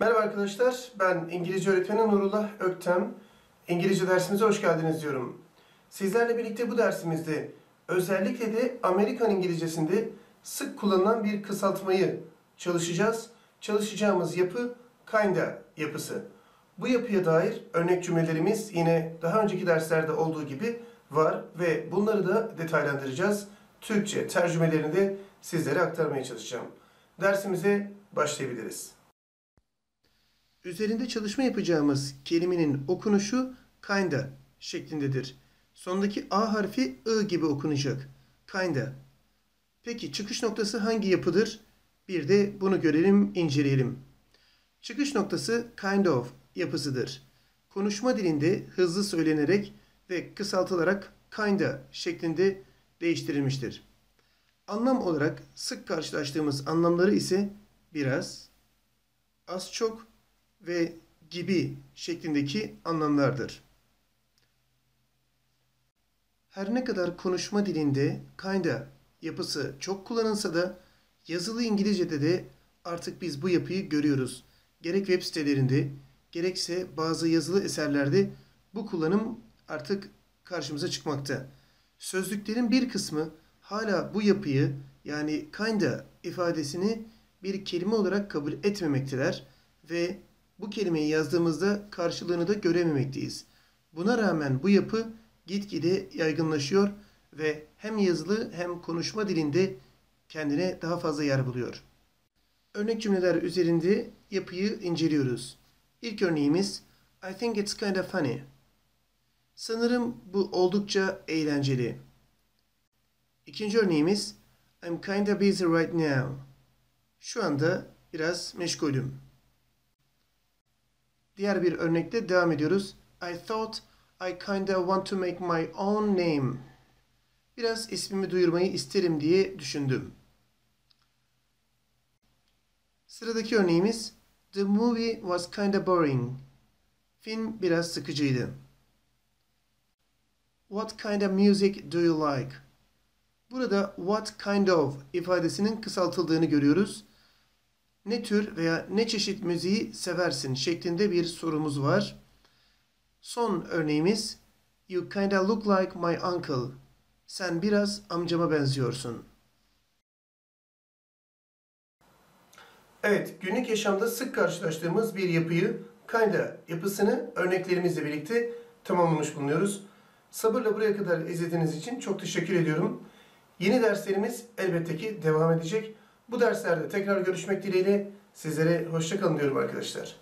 Merhaba arkadaşlar, ben İngilizce öğretmeni Nurullah Öktem. İngilizce dersimize hoş geldiniz diyorum. Sizlerle birlikte bu dersimizde özellikle de Amerikan İngilizcesinde sık kullanılan bir kısaltmayı çalışacağız. Çalışacağımız yapı kinda yapısı. Bu yapıya dair örnek cümlelerimiz yine daha önceki derslerde olduğu gibi var ve bunları da detaylandıracağız. Türkçe tercümelerini de sizlere aktarmaya çalışacağım. Dersimize başlayabiliriz. Üzerinde çalışma yapacağımız kelimenin okunuşu kinda şeklindedir. Sondaki A harfi I gibi okunacak. Kinda. Peki çıkış noktası hangi yapıdır? Bir de bunu görelim, inceleyelim. Çıkış noktası kind of yapısıdır. Konuşma dilinde hızlı söylenerek ve kısaltılarak kinda şeklinde değiştirilmiştir. Anlam olarak sık karşılaştığımız anlamları ise biraz, az çok ve gibi şeklindeki anlamlardır. Her ne kadar konuşma dilinde kinda yapısı çok kullanılsa da yazılı İngilizce'de de artık biz bu yapıyı görüyoruz. Gerek web sitelerinde gerekse bazı yazılı eserlerde bu kullanım artık karşımıza çıkmakta. Sözlüklerin bir kısmı hala bu yapıyı yani kinda ifadesini bir kelime olarak kabul etmemekteler ve bu kelimeyi yazdığımızda karşılığını da görememekteyiz. Buna rağmen bu yapı gitgide yaygınlaşıyor ve hem yazılı hem konuşma dilinde kendine daha fazla yer buluyor. Örnek cümleler üzerinde yapıyı inceliyoruz. İlk örneğimiz I think it's kind of funny. Sanırım bu oldukça eğlenceli. İkinci örneğimiz I'm kinda busy right now. Şu anda biraz meşgulüm. Diğer bir örnekte devam ediyoruz. I thought I kinda want to make my own name. Biraz ismimi duyurmayı isterim diye düşündüm. Sıradaki örneğimiz The movie was kinda boring. Film biraz sıkıcıydı. What kind of music do you like? Burada what kind of ifadesinin kısaltıldığını görüyoruz. Ne tür veya ne çeşit müziği seversin şeklinde bir sorumuz var. Son örneğimiz You kinda look like my uncle. Sen biraz amcama benziyorsun. Evet, günlük yaşamda sık karşılaştığımız bir yapıyı, kinda yapısını örneklerimizle birlikte tamamlamış bulunuyoruz. Sabırla buraya kadar izlediğiniz için çok teşekkür ediyorum. Yeni derslerimiz elbette ki devam edecek. Bu derslerde tekrar görüşmek dileğiyle sizlere hoşçakalın diyorum arkadaşlar.